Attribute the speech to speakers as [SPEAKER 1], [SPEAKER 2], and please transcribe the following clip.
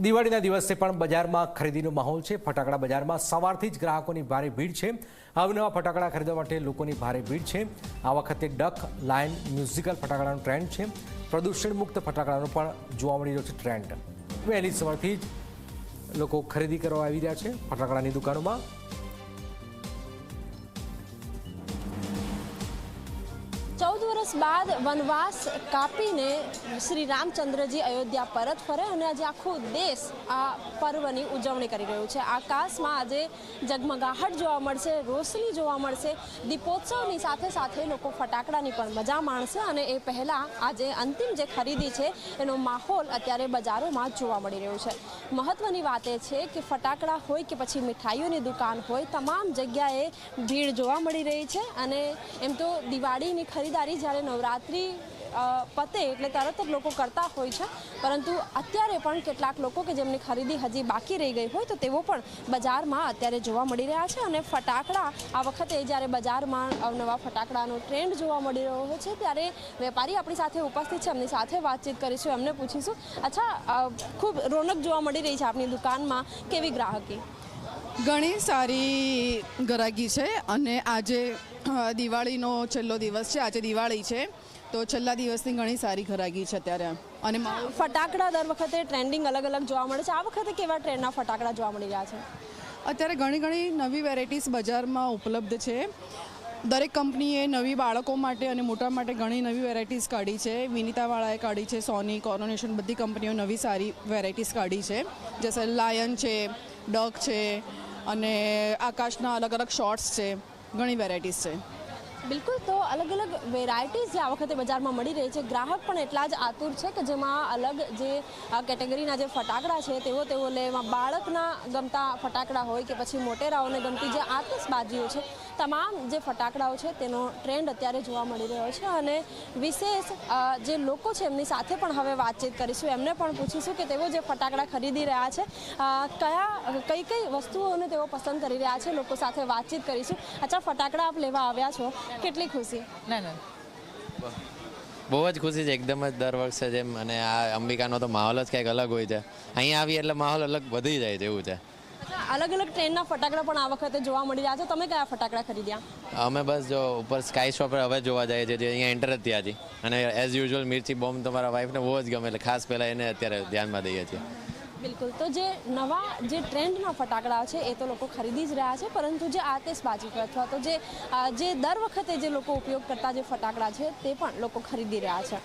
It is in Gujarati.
[SPEAKER 1] દિવાળીના દિવસે પણ બજારમાં ખરીદીનો માહોલ છે. ફટાકડા બજારમાં સવારથી જ ગ્રાહકોની ભારે ભીડ છે. અવનવા ફટાકડા ખરીદવા માટે લોકોની ભારે ભીડ છે. આ વખતે ડક, લાયન, મ્યુઝિકલ ફટાકડાનો ટ્રેન્ડ છે. પ્રદૂષણ મુક્ત ફટાકડાનો પણ જોવા મળી રહ્યો છે ટ્રેન્ડ. વહેલી સવારથી જ લોકો ખરીદી કરવા આવી રહ્યા છે ફટાકડાની દુકાનોમાં.
[SPEAKER 2] વર્ષ બાદ વનવાસ કાપીને શ્રી રામચંદ્રજી અયોધ્યા પરત ફરે અને આજે આખો દેશ આ પર્વની ઉજવણી કરી રહ્યું છે. આકાશમાં આજે જગમગાહટ જોવા મળશે, રોશની જોવા મળશે. દીપોત્સવની સાથે સાથે લોકો ફટાકડાની પણ મજા માણશે અને એ પહેલાં આજે અંતિમ જે ખરીદી છે એનો માહોલ અત્યારે બજારોમાં જોવા મળી રહ્યો છે. મહત્વની વાત એ છે કે ફટાકડા હોય કે પછી મીઠાઈઓની દુકાન હોય, તમામ જગ્યાએ ભીડ જોવા મળી રહી છે અને એમ તો દિવાળીની ખરીદારી જ્યારે નવરાત્રિ પતે એટલે તરત જ લોકો કરતા હોય છે. પરંતુ અત્યારે પણ કેટલાક લોકો કે જેમની ખરીદી હજી બાકી રહી ગઈ હોય તો તેઓ પણ બજારમાં અત્યારે જોવા મળી રહ્યા છે અને ફટાકડા, આ વખતે જ્યારે બજારમાં નવા ફટાકડાનો ટ્રેન્ડ જોવા મળી રહ્યો છે ત્યારે વેપારી આપણી સાથે ઉપસ્થિત છે, એમની સાથે વાતચીત કરીશું, એમને પૂછીશું. અચ્છા ખૂબ રોનક જોવા મળી રહી છે આપની દુકાનમાં. કેવી ગ્રાહકી?
[SPEAKER 3] ઘણી સારી ગરાગી છે અને આજે દિવાળીનો છેલ્લો દિવસ છે આજે દિવાળી છે તો છેલ્લા દિવસની ઘણી સારી ગરાગી છે અત્યારે. અને
[SPEAKER 2] ફટાકડા દર વખતે ટ્રેન્ડિંગ અલગ અલગ જોવા મળે છે. આ વખતે કેવા ટ્રેન્ડના ફટાકડા જોવા મળી રહ્યા છે?
[SPEAKER 3] અત્યારે ઘણી ઘણી નવી વેરાયટીઝ બજારમાં ઉપલબ્ધ છે. દરેક કંપનીએ નવી બાળકો માટે અને મોટા માટે ઘણી નવી વેરાયટીઝ કાઢી છે. વિનીતાવાળાએ કાઢી છે સોની કોરોનેશન બધી કંપનીઓ નવી સારી વેરાયટીઝ કાઢી છે. જેસે લાયન છે ડક છે અને આકાશના અલગ અલગ શોર્ટ્સ છે. ઘણી વેરાયટીઝ છે.
[SPEAKER 2] બિલકુલ, તો અલગ અલગ વેરાયટીઝ જે આ વખતે બજારમાં મળી રહી છે. ગ્રાહક પણ એટલા જ આતુર છે કે જેમાં અલગ જે કેટેગરીના જે ફટાકડા છે, તેઓ તેઓ લેવા બાળકના ગમતા ફટાકડા હોય કે પછી મોટેરાઓને ગમતી જે આતશબાજીઓ છે, તમામ જે ફટાકડાઓ છે, તેનો ટ્રેન્ડ અત્યારે જોવા મળી રહ્યો છે. અને વિશેષ જે લોકો છે, એમની સાથે પણ હવે વાતચીત કરીશું. એમને પણ પૂછીશું કે તેઓ જે ફટાકડા ખરીદી રહ્યા છે કયા કઈ કઈ વસ્તુઓને તેઓ પસંદ કરી રહ્યા છે, લોકો સાથે વાતચીત કરીશું. અચ્છા, ફટાકડા આપ લેવા આવ્યા છો. કેટલી ખુશી?
[SPEAKER 4] ના ના. બહુ જ ખુશી છે એકદમ જ દર વર્ષે જેમ અને આ અંબિકાનો તો માહોલ જ કંઈક અલગ હોય છે. અહીંયા આવી એટલે માહોલ અલગ વધી જાય છે એવું છે.
[SPEAKER 2] અલગ અલગ ટ્રેનના ફટાકડા પણ આ વખતે જોવા મળી રહ્યા છે. તમે કયા ફટાકડા ખરીદ્યા?
[SPEAKER 4] અમે બસ જો ઉપર સ્કાય શોપર હવે જોવા જઈએ છીએ જે અહીંયા એન્ટર જ થયા અને એઝ યુઝ્યુઅલ મિર્ચી બોમ્બ તમારા મારા વાઈફને બહુ જ ગમે એટલે ખાસ પહેલાં એને અત્યારે ધ્યાનમાં દઈએ છીએ.
[SPEAKER 2] બિલકુલ. તો જે નવા જે ટ્રેન્ડના ફટાકડા છે, એ તો લોકો ખરીદી જ રહ્યા છે, પરંતુ જે આતેશબાજી અથવા તો જે જે દર વખતે જે લોકો ઉપયોગ કરતા જે ફટાકડા છે, તે પણ લોકો ખરીદી રહ્યા છે.